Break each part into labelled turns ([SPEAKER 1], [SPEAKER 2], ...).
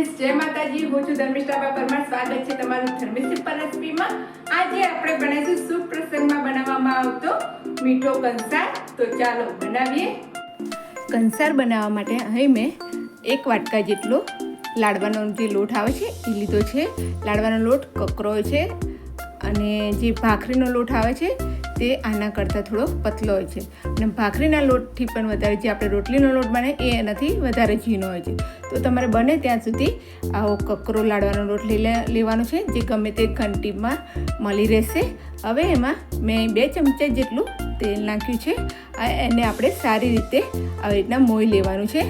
[SPEAKER 1] Friends, જય માતાજી. હું છું ધર્મિષ્ઠા પરમાર. સ્વાગત છે તમારું ધર્મિષ્ઠ પર રેસીપીમાં. આજે આપણે બનાવીશું શુભ પ્રસંગમાં બનાવવામાં આવતો મીઠો કંસાર. તો ચાલો બનાવીએ. કંસાર બનાવવા માટે અહીં મેં એક વાટકા જેટલો લાડવાનો જે લોટ આવે છે એ લીધો છે. લાડવાનો લોટ કકરો છે અને જે ભાખરીનો લોટ આવે છે તે આના કરતાં થોડો પતલો હોય છે. અને ભાખરીના લોટથી પણ વધારે જે આપણે રોટલીનો લોટ બને એ એનાથી વધારે ઝીણો હોય છે. તો તમારે બને ત્યાં સુધી આવો કકરો લાડવાનો લોટ લઈ લેવાનો છે, જે ગમે તે ઘંટીમાં મળી રહેશે. હવે એમાં મેં બે ચમચા જેટલું તેલ નાખ્યું છે. એને આપણે સારી રીતે આવી રીતના મોઈ લેવાનું છે.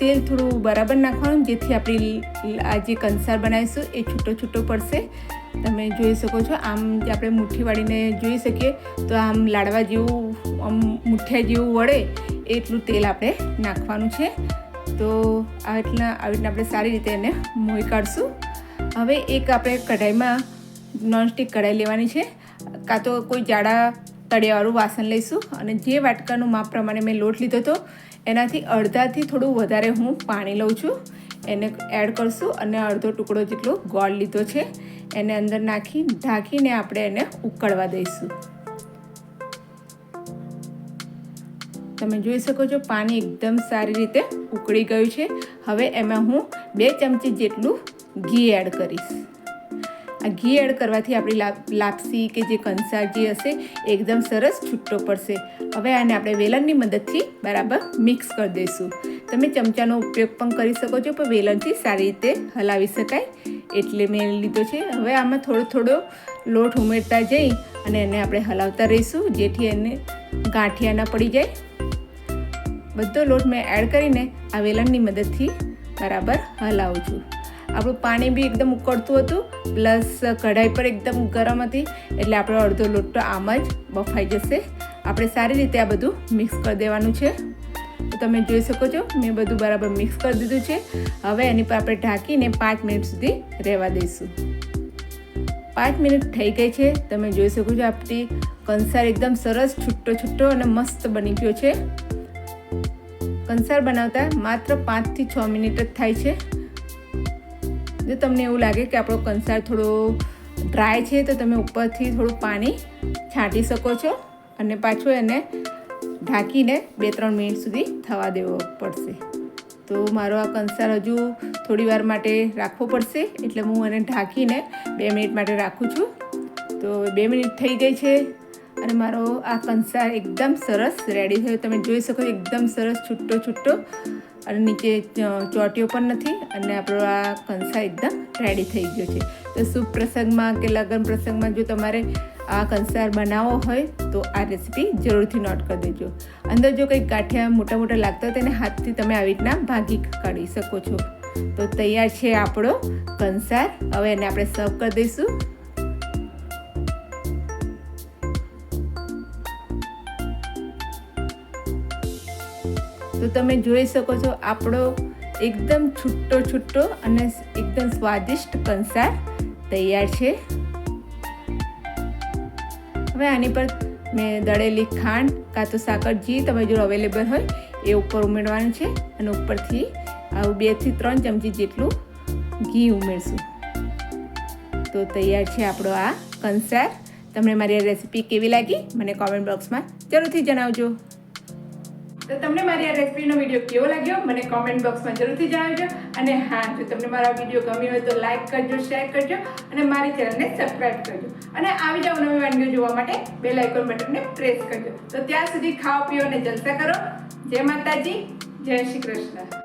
[SPEAKER 1] તેલ થોડું બરાબર નાખવાનું, જેથી આપણી આ જે કંસાર બનાવીશું એ છૂટો છૂટો પડશે. તમે જોઈ શકો છો, આમ જે આપણે મુઠ્ઠી વાળીને જોઈ શકીએ, તો આમ લાડવા જેવું, આમ મુઠ્ઠિયા જેવું વળે, એટલું તેલ આપણે નાખવાનું છે. તો આ રીતના, આવી રીતના આપણે સારી રીતે એને મોઈ કાઢશું. હવે એક આપણે કઢાઈમાં નોનસ્ટિક કઢાઈ લેવાની છે. કાં તો કોઈ જાડા તળિયાવાળું વાસણ લઈશું અને જે વાટકાનું માપ પ્રમાણે મેં લોટ લીધો હતો, એનાથી અડધાથી થોડું વધારે હું પાણી લઉં છું. એને એડ કરશું અને અડધો ટુકડો જેટલો ગોળ લીધો છે, એને અંદર નાખી, ઢાંકીને આપણે એને ઉકળવા દઈશું. તમે જોઈ શકો છો, પાણી એકદમ સારી રીતે ઉકળી ગયું છે. હવે એમાં હું બે ચમચી જેટલું ઘી એડ કરીશ. આ ઘી એડ કરવાથી આપણી લાપ, લાપસી કે જે કંસાર જે હશે, એકદમ સરસ છૂટો પડશે. હવે આને આપણે વેલણની મદદથી બરાબર મિક્સ કરી દઈશું. તમે ચમચાનો ઉપયોગ પણ કરી શકો છો, પણ વેલણથી સારી રીતે હલાવી શકાય. એટલે મેં લીધો છે. હવે આમાં થોડો થોડો લોટ ઉમેરતા જઈ અને એને આપણે હલાવતા રહીશું, જેથી એને ગાંઠિયા ના પડી જાય. બધો લોટ મેં એડ કરીને આ વેલણની મદદથી બરાબર હલાવું છું. આપણું પાણી બી એકદમ ઉકળતું હતું પ્લસ કઢાઈ પર એકદમ ગરમ હતી, એટલે આપણો અડધો લોટ તો આમ જ બફાઈ જશે. આપણે સારી રીતે આ બધું મિક્સ કરી દેવાનું છે. તો તમે જોઈ શકો છો, મેં બધું બરાબર મિક્સ કરી દીધું છે. હવે એની પર આપણે ઢાંકીને પાંચ મિનિટ સુધી રહેવા દઈશું. પાંચ મિનિટ થઈ ગઈ છે. તમે જોઈ શકો છો, આપણી કંસાર એકદમ સરસ છૂટો છૂટો અને મસ્ત બની ગયો છે. કંસાર બનાવતા માત્ર પાંચથી છ મિનિટ જ થાય છે. જો તમને એવું લાગે કે આપણો કંસાર થોડો ડ્રાય છે, તો તમે ઉપરથી થોડું પાણી છાંટી શકો છો અને પાછું એને ઢાંકીને બે ત્રણ મિનિટ સુધી થવા દેવો પડશે. તો મારો આ કંસાર હજુ થોડી વાર માટે રાખવો પડશે, એટલે હું એને ઢાંકીને બે મિનિટ માટે રાખું છું. તો બે મિનિટ થઈ ગઈ છે અને મારો આ કંસાર એકદમ સરસ રેડી થયો. તમે જોઈ શકો એકદમ સરસ છૂટો છૂટો અને નીચે ચોટીઓ પણ નથી અને આપણો આ કંસાર એકદમ રેડી થઈ ગયો છે. તો શુભ પ્રસંગમાં કે લગ્ન પ્રસંગમાં જો તમારે આ કંસાર બનાવો હોય તો આ રેસીપી જરૂરથી નોટ કરી દેજો. અંદર જો કંઈક ગાંઠિયા મોટા મોટા લાગતા હોય તેને હાથથી તમે આવી રીતના ભાગી કાઢી શકો છો. તો તૈયાર છે આપણો કંસાર. હવે એને આપણે સર્વ કરી દઈશું. તો તમે જોઈ શકો છો આપણો એકદમ છૂટો છૂટો અને એકદમ સ્વાદિષ્ટ કંસાર તૈયાર છે. હવે આની પર મેં દળેલી ખાંડ કાં તો સાકર જે તમે જો અવેલેબલ હોય, એ ઉપર ઉમેરવાનું છે. અને ઉપરથી આવું બેથી ત્રણ ચમચી જેટલું ઘી ઉમેરશું. તો તૈયાર છે આપણો આ કંસાર. તમને મારી આ રેસીપી કેવી લાગી? મને કોમેન્ટ બોક્સમાં જરૂરથી જણાવજો. તો તમને મારી આ રેસિપીનો વીડિયો કેવો લાગ્યો મને કોમેન્ટ બોક્સમાં જરૂરથી જણાવજો. અને હા, જો તમને મારો વીડિયો ગમ્યો હોય તો લાઇક કરજો શેર કરજો અને મારી ચેનલને સબસ્ક્રાઈબ કરજો. અને આવી જાવ નવી વાનગીઓ જોવા માટે બેલ આઇકોન બટનને પ્રેસ કરજો. તો ત્યાં સુધી ખાઓ, પીઓ અને જલસા કરો. જય માતાજી, જય શ્રી કૃષ્ણ.